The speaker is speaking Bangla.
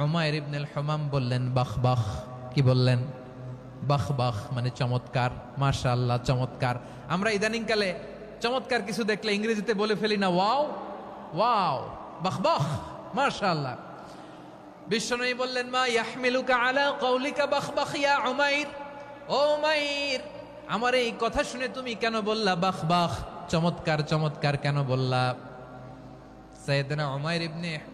উমাইর ইবনুল হুমাম বললেন, বাহ বাহ। কি বললেন? বাহ বাহ মানে চমৎকার। মাশা চমৎকার। আমরা ইদানিংকালে চমৎকার কিছু দেখলে ইংরেজিতে বলে ফেলি না, ওয়াও ওয়াও, বাহ বাহ। মাশা আল্লাহ বিশ্বনবী বললেন, মা ইয়াহমিলুকা আলা কৌলিকা বাহ বাহ, ইয়া উমাইর? ও উমাইর, আমার এই কথা শুনে তুমি কেন বললা বাহ বাহ? চমৎকার চমৎকার কেন বললা? সাইয়েদনা উমাইর ইবনে